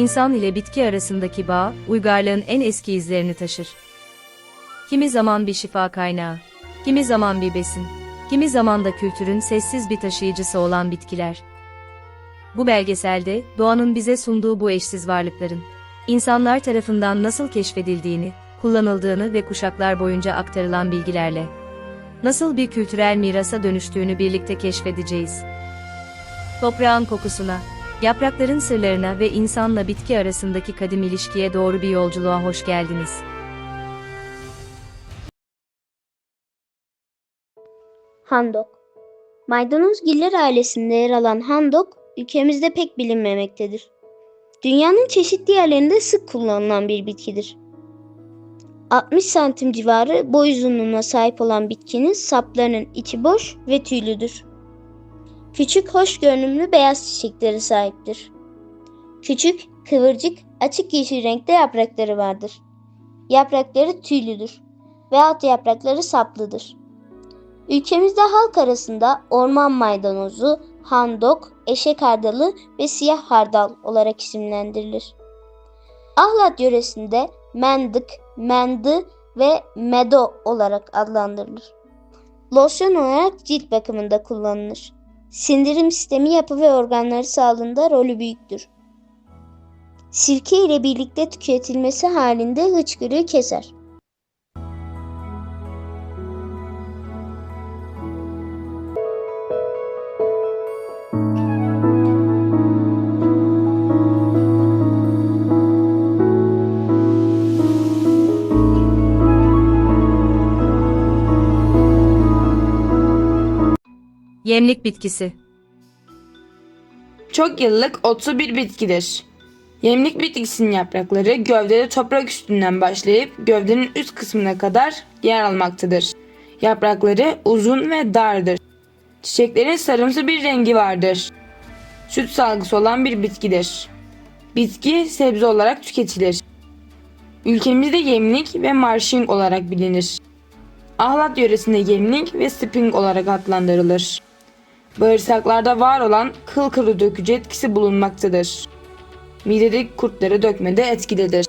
İnsan ile bitki arasındaki bağ, uygarlığın en eski izlerini taşır. Kimi zaman bir şifa kaynağı, kimi zaman bir besin, kimi zaman da kültürün sessiz bir taşıyıcısı olan bitkiler. Bu belgeselde, doğanın bize sunduğu bu eşsiz varlıkların, insanlar tarafından nasıl keşfedildiğini, kullanıldığını ve kuşaklar boyunca aktarılan bilgilerle, nasıl bir kültürel mirasa dönüştüğünü birlikte keşfedeceğiz. Toprağın kokusuna, yaprakların sırlarına ve insanla bitki arasındaki kadim ilişkiye doğru bir yolculuğa hoş geldiniz. Handok Maydanozgiller ailesinde yer alan handok ülkemizde pek bilinmemektedir. Dünyanın çeşitli yerlerinde sık kullanılan bir bitkidir. 60 santim civarı boy uzunluğuna sahip olan bitkinin saplarının içi boş ve tüylüdür. Küçük hoş görünümlü beyaz çiçekleri sahiptir. Küçük, kıvırcık, açık yeşil renkte yaprakları vardır. Yaprakları tüylüdür ve alt yaprakları saplıdır. Ülkemizde halk arasında orman maydanozu, handok, eşek hardalı ve siyah hardal olarak isimlendirilir. Ahlat yöresinde mendık, mendı ve medo olarak adlandırılır. Losyon olarak cilt bakımında kullanılır. Sindirim sistemi yapı ve organları sağlığında rolü büyüktür. Sirke ile birlikte tüketilmesi halinde hıçkırığı keser. Yemlik bitkisi. Çok yıllık otlu bir bitkidir. Yemlik bitkisinin yaprakları gövdede toprak üstünden başlayıp gövdenin üst kısmına kadar yer almaktadır. Yaprakları uzun ve dardır. Çiçeklerin sarımsı bir rengi vardır. Süt salgısı olan bir bitkidir. Bitki sebze olarak tüketilir. Ülkemizde yemlik ve marşing olarak bilinir. Ahlat yöresinde yemlik ve spring olarak adlandırılır. Bağırsaklarda var olan kıl kılı dökücü etkisi bulunmaktadır. Midedeki kurtları dökmede etkilidir.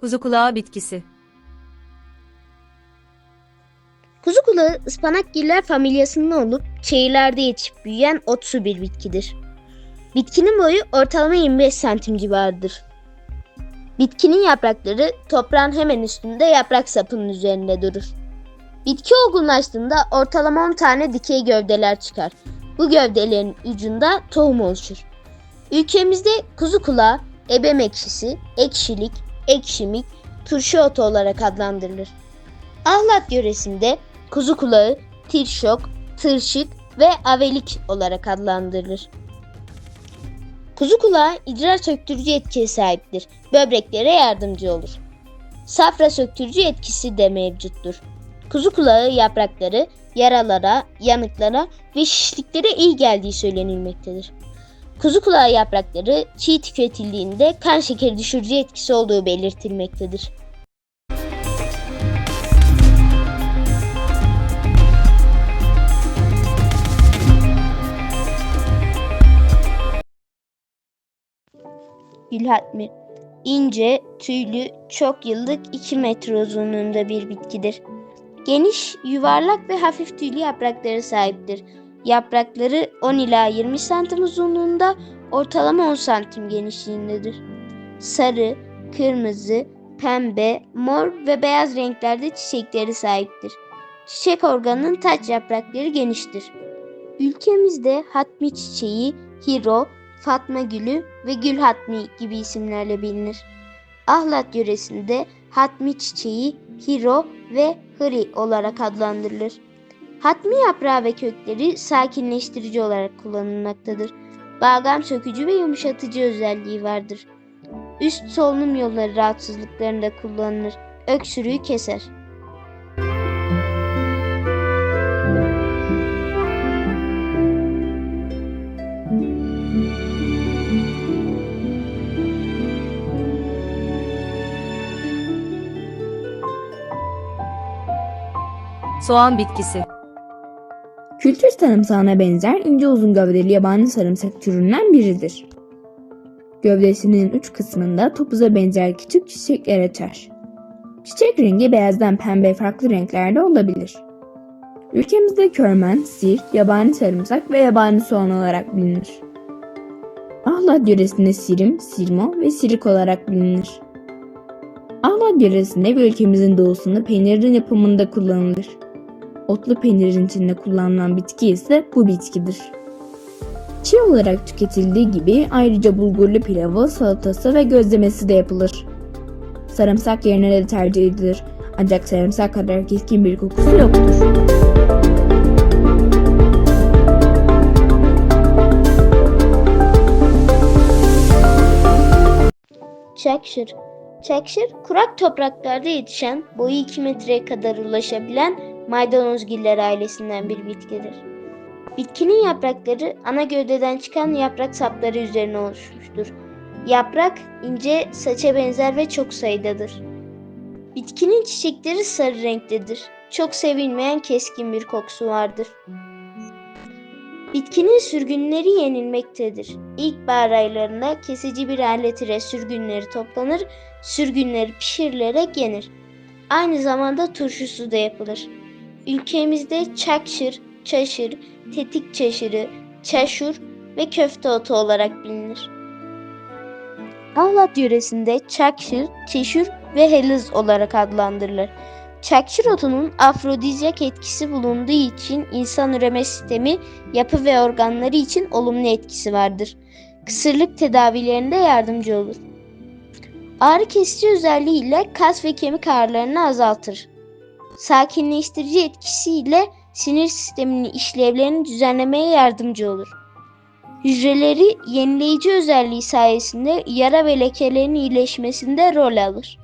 Kuzu kulağı bitkisi. Kulağı ıspanakgiller familyasından olup şehirlerde yetişip büyüyen otsu bir bitkidir. Bitkinin boyu ortalama 25 santim civarıdır. Bitkinin yaprakları toprağın hemen üstünde yaprak sapının üzerinde durur. Bitki olgunlaştığında ortalama 10 tane dikey gövdeler çıkar. Bu gövdelerin ucunda tohum oluşur. Ülkemizde kuzu kulağı, ebem ekşisi, ekşilik, ekşimik, turşu otu olarak adlandırılır. Ahlat yöresinde kuzu kulağı, tirşok, tırşık ve avelik olarak adlandırılır. Kuzu kulağı idrar söktürücü etkiye sahiptir. Böbreklere yardımcı olur. Safra söktürücü etkisi de mevcuttur. Kuzu kulağı yaprakları yaralara, yanıklara ve şişliklere iyi geldiği söylenilmektedir. Kuzu kulağı yaprakları çiğ tüketildiğinde kan şekeri düşürücü etkisi olduğu belirtilmektedir. Gülhatmi ince, tüylü, çok yıllık 2 metre uzunluğunda bir bitkidir. Geniş, yuvarlak ve hafif tüylü yaprakları sahiptir. Yaprakları 10 ila 20 santim uzunluğunda, ortalama 10 santim genişliğindedir. Sarı, kırmızı, pembe, mor ve beyaz renklerde çiçekleri sahiptir. Çiçek organının taç yaprakları geniştir. Ülkemizde hatmi çiçeği, hiro, Fatma Gülü ve Gül Hatmi gibi isimlerle bilinir. Ahlat yöresinde hatmi çiçeği, hiro ve hri olarak adlandırılır. Hatmi yaprağı ve kökleri sakinleştirici olarak kullanılmaktadır. Balgam sökücü ve yumuşatıcı özelliği vardır. Üst solunum yolları rahatsızlıklarında kullanılır. Öksürüğü keser. Soğan bitkisi. Kültür sarımsağına benzer ince uzun gövdeli yabani sarımsak türünden biridir. Gövdesinin uç kısmında topuza benzer küçük çiçekler açar. Çiçek rengi beyazdan pembe farklı renklerde olabilir. Ülkemizde körmen, sirt, yabani sarımsak ve yabani soğan olarak bilinir. Ahlat yöresinde sirim, sirmo ve sirik olarak bilinir. Ahlat yöresinde ve ülkemizin doğusunda peynirin yapımında kullanılır. Otlu peynirin içinde kullanılan bitki ise bu bitkidir. Çiğ olarak tüketildiği gibi ayrıca bulgurlu pilavı, salatası ve gözlemesi de yapılır. Sarımsak yerine de tercih edilir. Ancak sarımsak kadar keskin bir kokusu yoktur. Çakşır. Çakşır, kurak topraklarda yetişen, boyu 2 metreye kadar ulaşabilen maydanozgiller ailesinden bir bitkidir. Bitkinin yaprakları ana gövdeden çıkan yaprak sapları üzerine oluşmuştur. Yaprak ince, saça benzer ve çok sayıdadır. Bitkinin çiçekleri sarı renktedir. Çok sevilmeyen keskin bir kokusu vardır. Bitkinin sürgünleri yenilmektedir. İlkbahar aylarında kesici bir alet ile sürgünleri toplanır, sürgünleri pişirilerek yenir. Aynı zamanda turşusu da yapılır. Ülkemizde çakşır, çaşır, tetik çaşırı, çaşur ve köfte otu olarak bilinir. Ahlat yöresinde çakşır, çeşür ve helız olarak adlandırılır. Çakşır otunun afrodizyak etkisi bulunduğu için insan üreme sistemi, yapı ve organları için olumlu etkisi vardır. Kısırlık tedavilerinde yardımcı olur. Ağrı kesici özelliğiyle kas ve kemik ağrılarını azaltır. Sakinleştirici etkisiyle sinir sisteminin işlevlerini düzenlemeye yardımcı olur. Hücreleri yenileyici özelliği sayesinde yara ve lekelerin iyileşmesinde rol alır.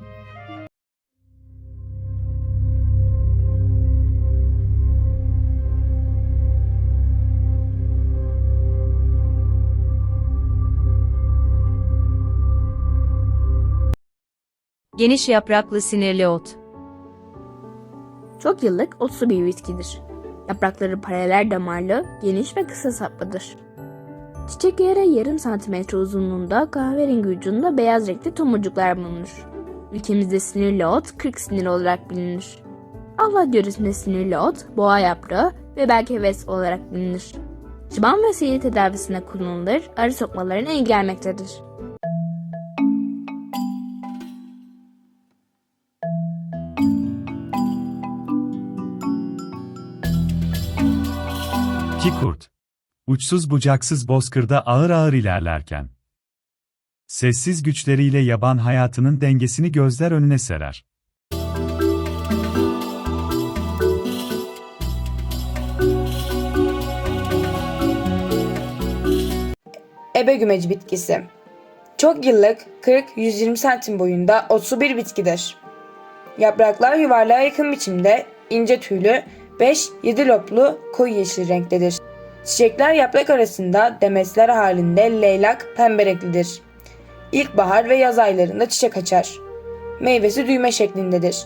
Geniş yapraklı sinirli ot. Çok yıllık otsu bir bitkidir. Yaprakları paralel damarlı, geniş ve kısa saplıdır. Çiçekleri yarım santimetre uzunluğunda kahverengi ucunda beyaz renkli tomurcuklar bulunur. Ülkemizde sinirli ot 40 sinir olarak bilinir. Ahlat yöresinde sinirli ot, boğa yaprağı ve belki heves olarak bilinir. Çıban ve sihir tedavisine kullanılır, arı sokmalarına iyi gelmektedir. Kikurt. Uçsuz bucaksız bozkırda ağır ağır ilerlerken. Sessiz güçleriyle yaban hayatının dengesini gözler önüne serer. Ebegümeci bitkisi. Çok yıllık 40-120 santim boyunda otsu bir bitkidir. Yapraklar yuvarlığa yakın biçimde ince tüylü 5-7 loblu koyu yeşil renktedir. Çiçekler yaprak arasında demesler halinde leylak pembe renklidir. İlkbahar ve yaz aylarında çiçek açar. Meyvesi düğme şeklindedir.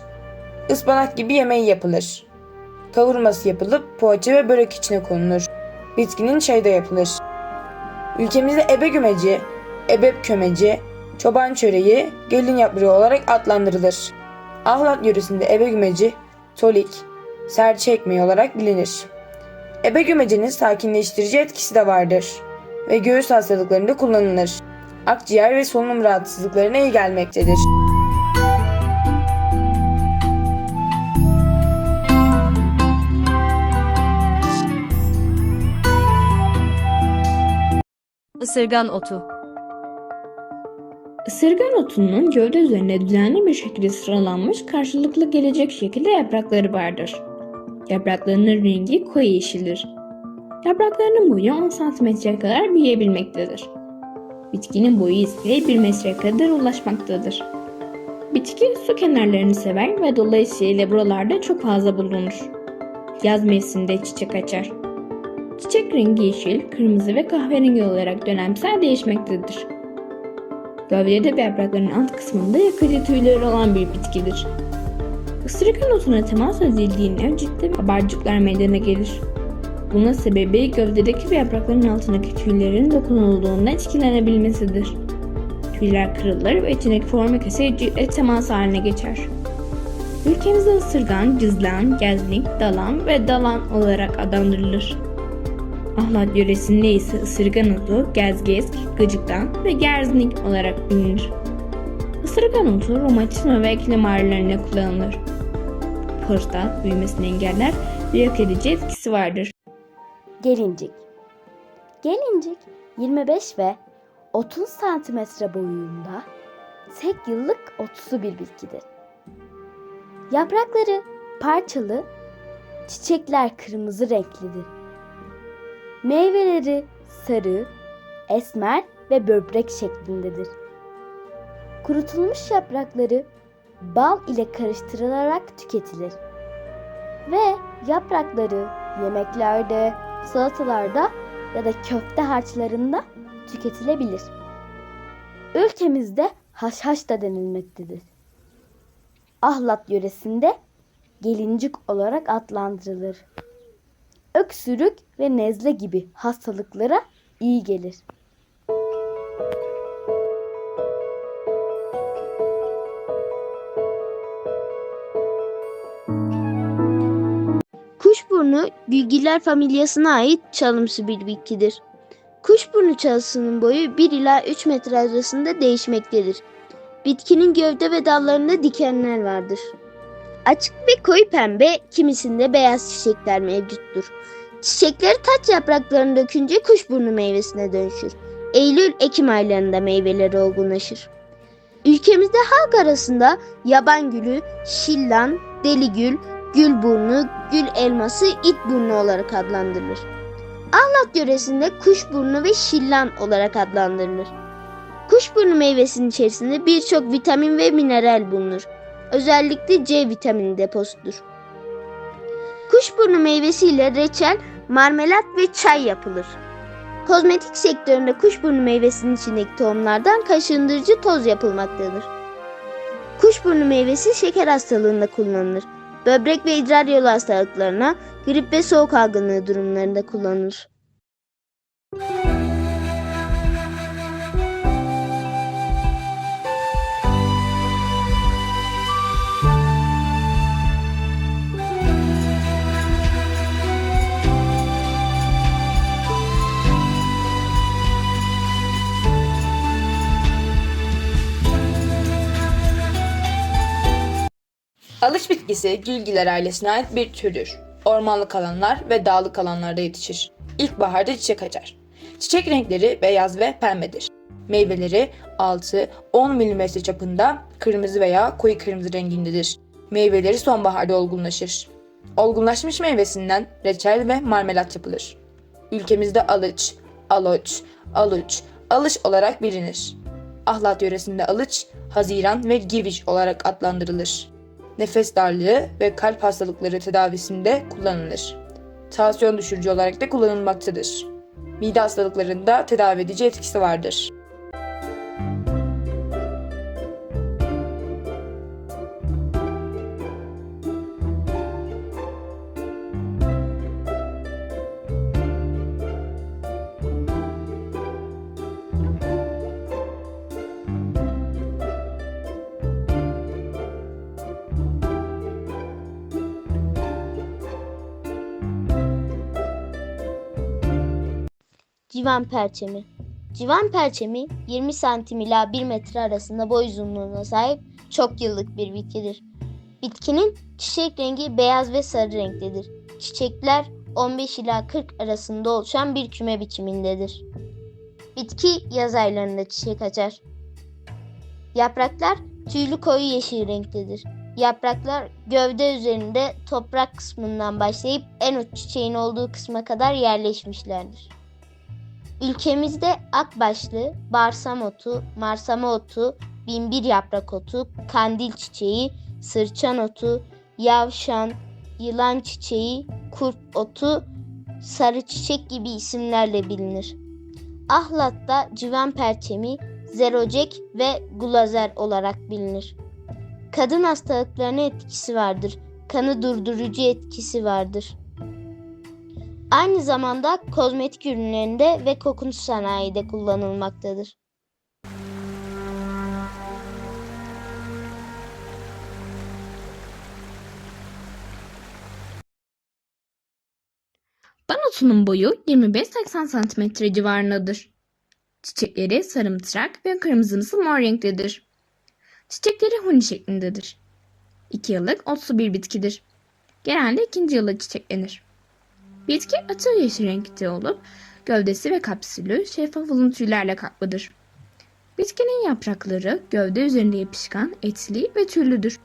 Ispanak gibi yemeği yapılır. Kavurması yapılıp poğaça ve börek içine konulur. Bitkinin çayı da yapılır. Ülkemizde ebe gümeci, ebep kömeci, çoban çöreği, gelin yaprağı olarak adlandırılır. Ahlat yöresinde ebe gümeci, tolik, serçe ekmeği olarak bilinir. Ebe gümecinin sakinleştirici etkisi de vardır ve göğüs hastalıklarında kullanılır. Akciğer ve solunum rahatsızlıklarına iyi gelmektedir. Isırgan otu. Isırgan otunun gövde üzerinde düzenli bir şekilde sıralanmış karşılıklı gelecek şekilde yaprakları vardır. Yapraklarının rengi koyu yeşildir. Yapraklarının boyu 10 cm'ye kadar büyüyebilmektedir. Bitkinin boyu ise 1 metreye kadar ulaşmaktadır. Bitki su kenarlarını sever ve dolayısıyla buralarda çok fazla bulunur. Yaz mevsiminde çiçek açar. Çiçek rengi yeşil, kırmızı ve kahverengi olarak dönemsel değişmektedir. Gövdede ve yapraklarının alt kısmında yakıcı tüyleri olan bir bitkidir. Isırgan otuna temas edildiğinde ciddi kabarcıklar meydana gelir. Bunun sebebi gövdedeki ve yaprakların altındaki tüylerin dokunulduğunda etkilenebilmesidir. Tüyler kırılır ve içindeki formik asit ciltle temas haline geçer. Ülkemizde ısırgan, cızlan, gezlik, dalan ve dalan olarak adlandırılır. Ahlat yöresinde ise ısırgan otu, gezgesk, gıcıktan ve gerznik olarak bilinir. Isırgan otu romatizma ve eklem ağrılarında kullanılır. Prostat büyümesini engeller ve yok edici etkisi vardır. Gelincik. Gelincik 25 ve 30 santimetre boyunda tek yıllık otsu bir bitkidir. Yaprakları parçalı, çiçekler kırmızı renklidir. Meyveleri sarı, esmer ve böbrek şeklindedir. Kurutulmuş yaprakları bal ile karıştırılarak tüketilir. Ve yaprakları yemeklerde, salatalarda ya da köfte harçlarında tüketilebilir. Ülkemizde haşhaş da denilmektedir. Ahlat yöresinde gelincik olarak adlandırılır. Öksürük ve nezle gibi hastalıklara iyi gelir. Kuşburnu Gülgiller familyasına ait çalımsı bir bitkidir. Kuşburnu çalısının boyu 1 ila 3 metre arasında değişmektedir. Bitkinin gövde ve dallarında dikenler vardır. Açık ve koyu pembe, kimisinde beyaz çiçekler mevcuttur. Çiçekleri taç yapraklarını dökünce kuşburnu meyvesine dönüşür. Eylül-Ekim aylarında meyveleri olgunlaşır. Ülkemizde halk arasında yaban gülü, şillan, deligül, gülburnu, gül elması, it burnu olarak adlandırılır. Ahlat yöresinde kuşburnu ve şillan olarak adlandırılır. Kuşburnu meyvesinin içerisinde birçok vitamin ve mineral bulunur. Özellikle C vitamini deposudur. Kuşburnu meyvesiyle reçel, marmelat ve çay yapılır. Kozmetik sektöründe kuşburnu meyvesinin içindeki tohumlardan kaşındırıcı toz yapılmaktadır. Kuşburnu meyvesi şeker hastalığında kullanılır. Böbrek ve idrar yolu hastalıklarına, grip ve soğuk algınlığı durumlarında kullanılır. Alış bitkisi gülgiler ailesine ait bir türdür. Ormanlık alanlar ve dağlık alanlarda yetişir. İlkbaharda çiçek açar. Çiçek renkleri beyaz ve pembedir. Meyveleri 6-10 mm çapında kırmızı veya koyu kırmızı rengindedir. Meyveleri sonbaharda olgunlaşır. Olgunlaşmış meyvesinden reçel ve marmelat yapılır. Ülkemizde alıç, aloç, aluç, alış olarak bilinir. Ahlat yöresinde alıç, haziran ve giviş olarak adlandırılır nefes darlığı ve kalp hastalıkları tedavisinde kullanılır. Tansiyon düşürücü olarak da kullanılmaktadır. Mide hastalıklarında tedavi edici etkisi vardır. Civan perçemi. Civan perçemi 20 santim ila 1 metre arasında boy uzunluğuna sahip çok yıllık bir bitkidir. Bitkinin çiçek rengi beyaz ve sarı renktedir. Çiçekler 15 ila 40 arasında oluşan bir küme biçimindedir. Bitki yaz aylarında çiçek açar. Yapraklar tüylü koyu yeşil renktedir. Yapraklar gövde üzerinde toprak kısmından başlayıp en uç çiçeğin olduğu kısma kadar yerleşmişlerdir. Ülkemizde akbaşlı, barsam otu, marsama otu, binbir yaprak otu, kandil çiçeği, sırçan otu, yavşan, yılan çiçeği, kurp otu, sarı çiçek gibi isimlerle bilinir. Ahlat'ta civan perçemi, zerocek ve gulazer olarak bilinir. Kadın hastalıklarına etkisi vardır. Kanı durdurucu etkisi vardır. Aynı zamanda kozmetik ürünlerinde ve kokunuz sanayide kullanılmaktadır. Banotunun boyu 25-80 cm civarındadır. Çiçekleri sarımtırak ve kırmızımsı mor renktedir. Çiçekleri huni şeklindedir. 2 yıllık otsu bir bitkidir. Genelde ikinci yılda çiçeklenir. Bitki açı yeşil renkte olup gövdesi ve kapsülü şeffaf uzun tüylerle kaplıdır. Bitkinin yaprakları gövde üzerinde yapışkan, etli ve tüylüdür.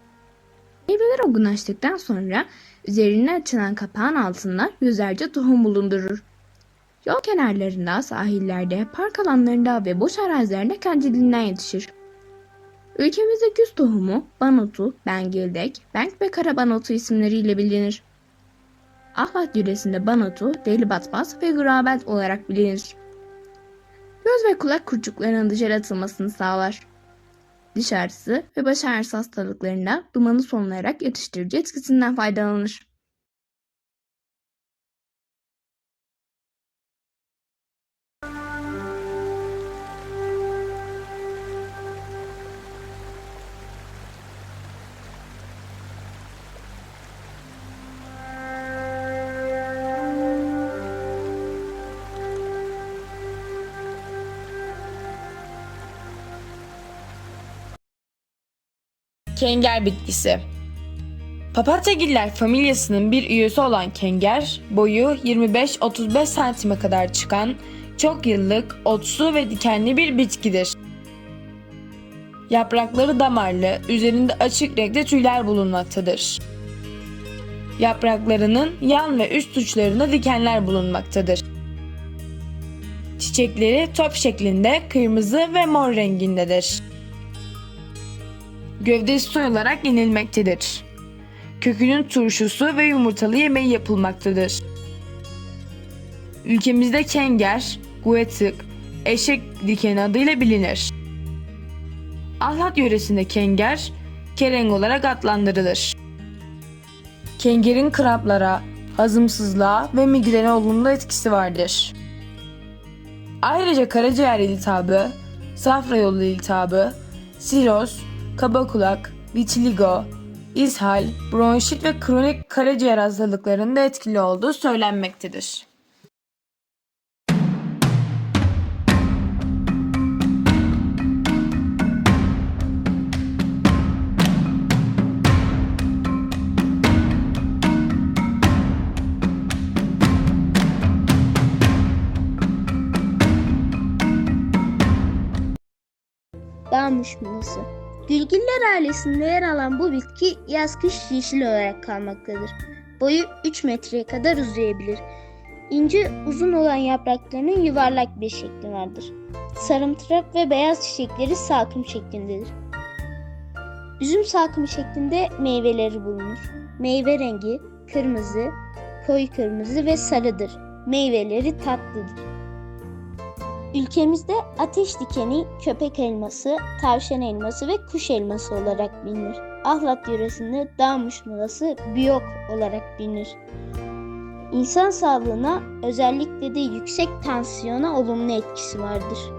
Meyveler olgunlaştıktan sonra üzerine açılan kapağın altında yüzlerce tohum bulundurur. Yol kenarlarında, sahillerde, park alanlarında ve boş arazilerde kendiliğinden yetişir. Ülkemizde güz tohumu, banotu, bengildek, benk ve karabanotu isimleriyle bilinir. Ahlat yöresinde banotu, deli batbaz ve gurabet olarak bilinir. Göz ve kulak kurçuklarının dışarı atılmasını sağlar. Diş ağrısı ve baş ağrısı hastalıklarında dumanı sonlayarak yatıştırıcı etkisinden faydalanır. Kenger bitkisi. Papatyagiller familyasının bir üyesi olan kenger, boyu 25-35 santime kadar çıkan, çok yıllık, otsu ve dikenli bir bitkidir. Yaprakları damarlı, üzerinde açık renkte tüyler bulunmaktadır. Yapraklarının yan ve üst uçlarında dikenler bulunmaktadır. Çiçekleri top şeklinde kırmızı ve mor rengindedir. Gövdesi soyularak yenilmektedir. Kökünün turşusu ve yumurtalı yemeği yapılmaktadır. Ülkemizde kenger, guetık, eşek dikeni adıyla bilinir. Ahlat yöresinde kenger, kereng olarak adlandırılır. Kengerin kramplara, hazımsızlığa ve migrene olumlu etkisi vardır. Ayrıca karaciğer iltihabı, safra yolu iltihabı, siroz, kaba kulak, vitiligo, ishal, bronşit ve kronik karaciğer hastalıklarında etkili olduğu söylenmektedir. Dağ muşmulası. Gülgiller ailesinde yer alan bu bitki yaz-kış yeşil olarak kalmaktadır. Boyu 3 metreye kadar uzayabilir. İnce uzun olan yapraklarının yuvarlak bir şekli vardır. Sarımtırak ve beyaz çiçekleri salkım şeklindedir. Üzüm salkımı şeklinde meyveleri bulunur. Meyve rengi kırmızı, koyu kırmızı ve sarıdır. Meyveleri tatlıdır. Ülkemizde ateş dikeni, köpek elması, tavşan elması ve kuş elması olarak bilinir. Ahlat yöresinde dağ muşmulası biyok olarak bilinir. İnsan sağlığına özellikle de yüksek tansiyona olumlu etkisi vardır.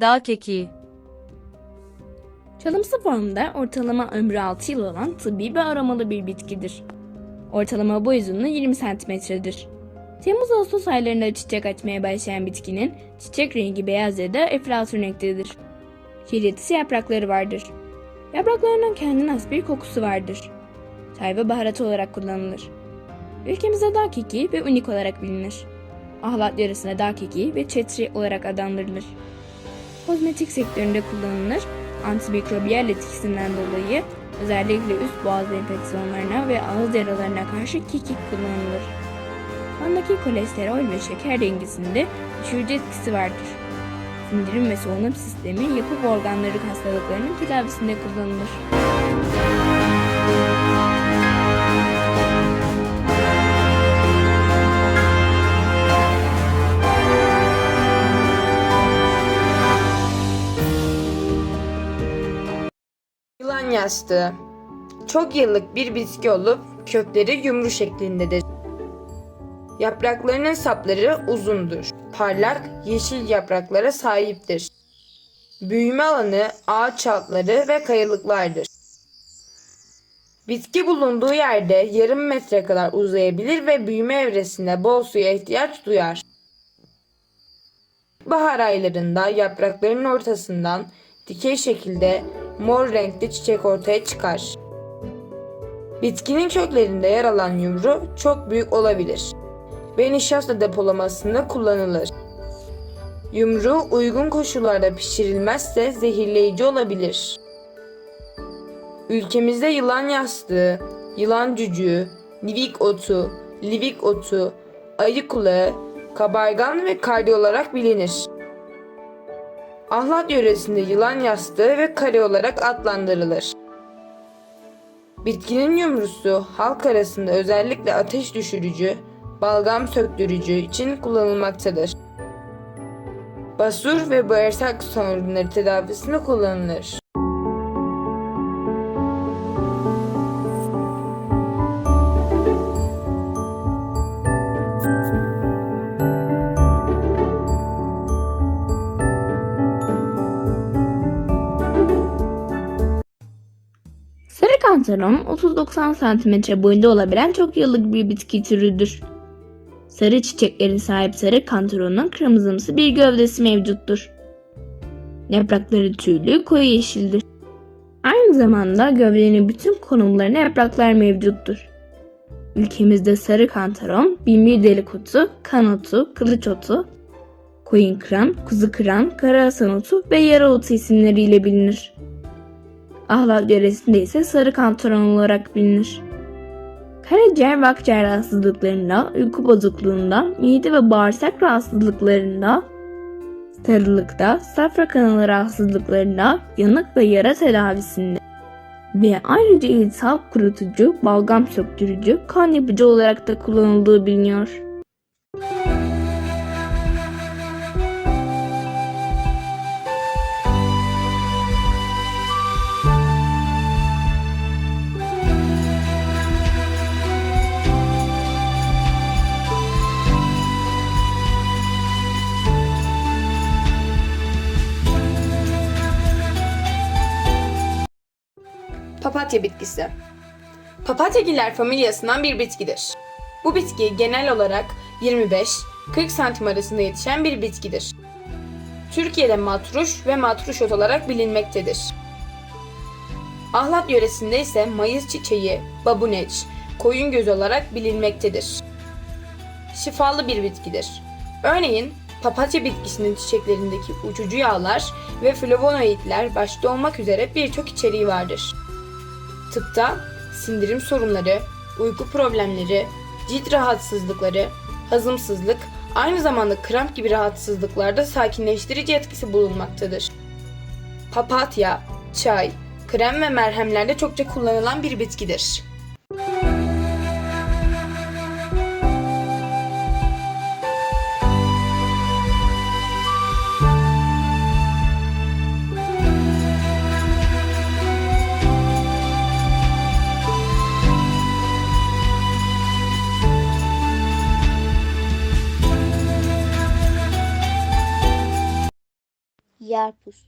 Dağ kekiği. Çalımsı formda ortalama ömrü 6 yıl olan tıbbi ve aromalı bir bitkidir. Ortalama boy uzunluğu 20 cm'dir. Temmuz-Ağustos aylarında çiçek açmaya başlayan bitkinin çiçek rengi beyaz ya da eflatun renktedir. Kiritisi yaprakları vardır. Yapraklarının kendine has bir kokusu vardır. Çay ve baharatı olarak kullanılır. Ülkemizde dağ kekiği ve unik olarak bilinir. Ahlat yöresinde dağ kekiği ve çetri olarak adlandırılır. Kozmetik sektöründe kullanılır, antimikrobiyal etkisinden dolayı Özellikle üst boğaz enfeksiyonlarına ve ağız yaralarına karşı kekik kullanılır. Kandaki kolesterol ve şeker dengesinde düşürücü etkisi vardır. Sindirim ve solunum sistemi yapı organları hastalıklarının tedavisinde kullanılır. Yılan yastığı çok yıllık bir bitki olup kökleri yumru şeklindedir. Yapraklarının sapları uzundur. Parlak yeşil yapraklara sahiptir. Büyüme alanı ağaç altları ve kayalıklardır. Bitki bulunduğu yerde yarım metre kadar uzayabilir ve büyüme evresinde bol suya ihtiyaç duyar. Bahar aylarında yaprakların ortasından dikey şekilde mor renkli çiçek ortaya çıkar. Bitkinin köklerinde yer alan yumru çok büyük olabilir ve nişasta depolamasında kullanılır. Yumru uygun koşullarda pişirilmezse zehirleyici olabilir. Ülkemizde yılan yastığı, yılan cücüğü, livik otu, livik otu, ayı kulağı, kabargan ve kardi olarak bilinir. Ahlat yöresinde yılan yastığı ve kare olarak adlandırılır. Bitkinin yumrusu halk arasında özellikle ateş düşürücü, balgam söktürücü için kullanılmaktadır. Basur ve bağırsak sorunları tedavisinde kullanılır. Sarı kantaron 30-90 cm boyunda olabilen çok yıllık bir bitki türüdür. Sarı çiçekleri sahip sarı kantaronun kırmızımsı bir gövdesi mevcuttur. Yaprakları tüylü koyu yeşildir. Aynı zamanda gövdenin bütün konumlarına yapraklar mevcuttur. Ülkemizde sarı kantaron, binbir delik otu, kan otu, kılıç otu, koyun kıran, kuzu kıran, kara hasan otu ve yara otu isimleriyle bilinir. Ahlat yöresinde ise sarı kantaron olarak bilinir. Karaciğer ve akciğer rahatsızlıklarında, uyku bozukluğunda, mide ve bağırsak rahatsızlıklarında, sarılıkta, safra kanalı rahatsızlıklarında, yanık ve yara tedavisinde ve ayrıca iltihap kurutucu, balgam söktürücü, kan yapıcı olarak da kullanıldığı biliniyor. Papatya bitkisi. Papatyagiller familyasından bir bitkidir. Bu bitki genel olarak 25-40 santim arasında yetişen bir bitkidir. Türkiye'de matruş ve matruşot olarak bilinmektedir. Ahlat yöresinde ise mayıs çiçeği, babuneç, koyun gözü olarak bilinmektedir. Şifalı bir bitkidir. Örneğin papatya bitkisinin çiçeklerindeki uçucu yağlar ve flavonoidler başta olmak üzere birçok içeriği vardır. Tıpta sindirim sorunları, uyku problemleri, cilt rahatsızlıkları, hazımsızlık, aynı zamanda kramp gibi rahatsızlıklarda sakinleştirici etkisi bulunmaktadır. Papatya, çay, krem ve merhemlerde çokça kullanılan bir bitkidir. Yarpuz.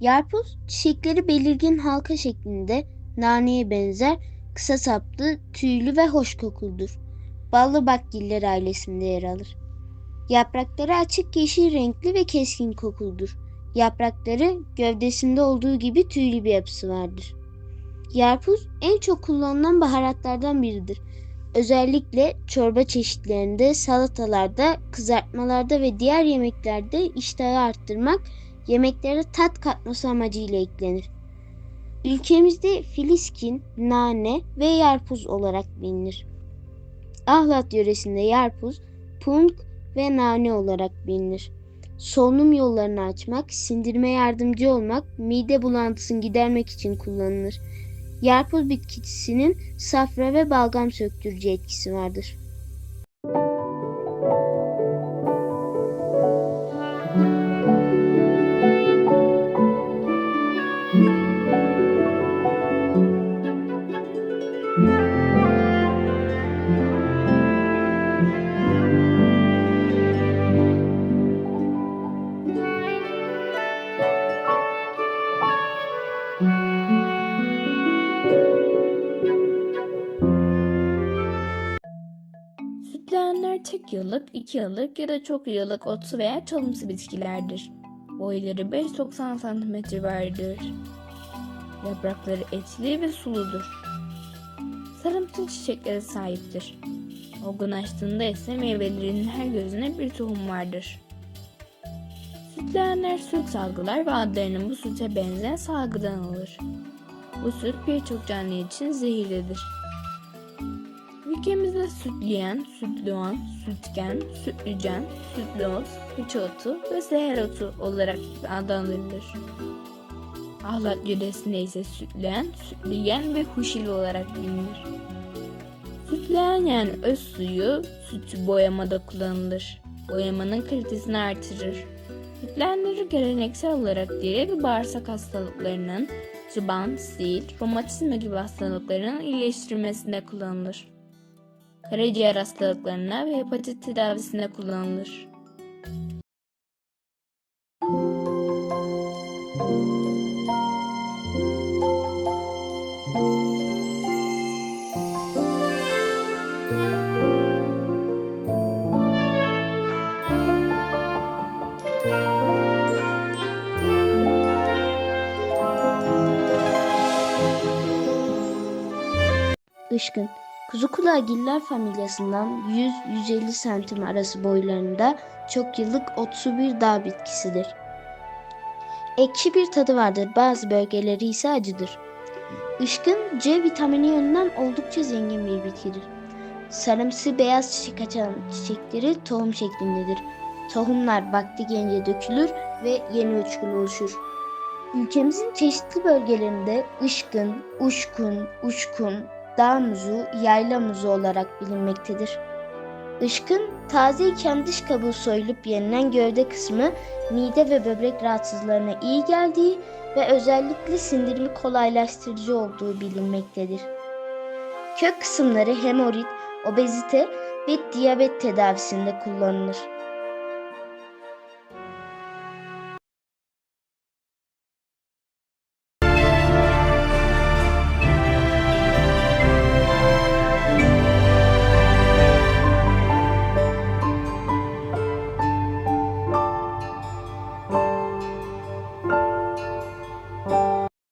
Yarpuz çiçekleri belirgin halka şeklinde naneye benzer, kısa saplı, tüylü ve hoş kokuludur. Ballı bakgiller ailesinde yer alır. Yaprakları açık yeşil renkli ve keskin kokuludur. Yaprakları gövdesinde olduğu gibi tüylü bir yapısı vardır. Yarpuz en çok kullanılan baharatlardan biridir. Özellikle çorba çeşitlerinde, salatalarda, kızartmalarda ve diğer yemeklerde iştahı arttırmak yemeklere tat katması amacıyla eklenir. Ülkemizde filiskin, nane ve yarpuz olarak bilinir. Ahlat yöresinde yarpuz, punk ve nane olarak bilinir. Solunum yollarını açmak, sindirime yardımcı olmak, mide bulantısını gidermek için kullanılır. Yarpuz bitkisinin safra ve balgam söktürücü etkisi vardır. Tek yıllık, iki yıllık ya da çok yıllık otsu veya çalımsı bitkilerdir. Boyları 5-90 cm vardır. Yaprakları etli ve suludur. Sarımsı çiçeklere sahiptir. Olgunlaştığında ise meyvelerinin her gözüne bir tohum vardır. Sütleyenler süt salgılar ve adlarının bu süte benzeyen salgıdan alır. Bu süt birçok canlı için zehirlidir. Ülkemizde sütleyen, sütlüğan, sütgen, sütlücen, sütlüot, fıçı otu ve seher otu olarak adlandırılır. Ahlat yöresinde ise sütleyen, sütleyen ve huşil olarak bilinir. Sütleyen yani öz suyu sütü boyamada kullanılır. Boyamanın kalitesini artırır. Sütleyenleri geleneksel olarak deri ve bağırsak hastalıklarının, çıban, sil, romatizma gibi hastalıkların iyileştirilmesinde kullanılır karaciğer hastalıklarına ve hepatit tedavisinde kullanılır. Işkın. Kuzu kulağgiller familyasından 100-150 santim arası boylarında çok yıllık otsu bir dağ bitkisidir. Ekşi bir tadı vardır, bazı bölgeleri ise acıdır. Işkın C vitamini yönünden oldukça zengin bir bitkidir. Sarımsı beyaz çiçek açan çiçekleri tohum şeklindedir. Tohumlar vakti gelince dökülür ve yeni uçkun oluşur. Ülkemizin çeşitli bölgelerinde ışkın, uşkun, uçkun, dağ muzu, yayla muzu olarak bilinmektedir. Işkın, tazeyken dış kabuğu soyulup yenilen gövde kısmı mide ve böbrek rahatsızlarına iyi geldiği ve özellikle sindirimi kolaylaştırıcı olduğu bilinmektedir. Kök kısımları hemorit, obezite ve diyabet tedavisinde kullanılır.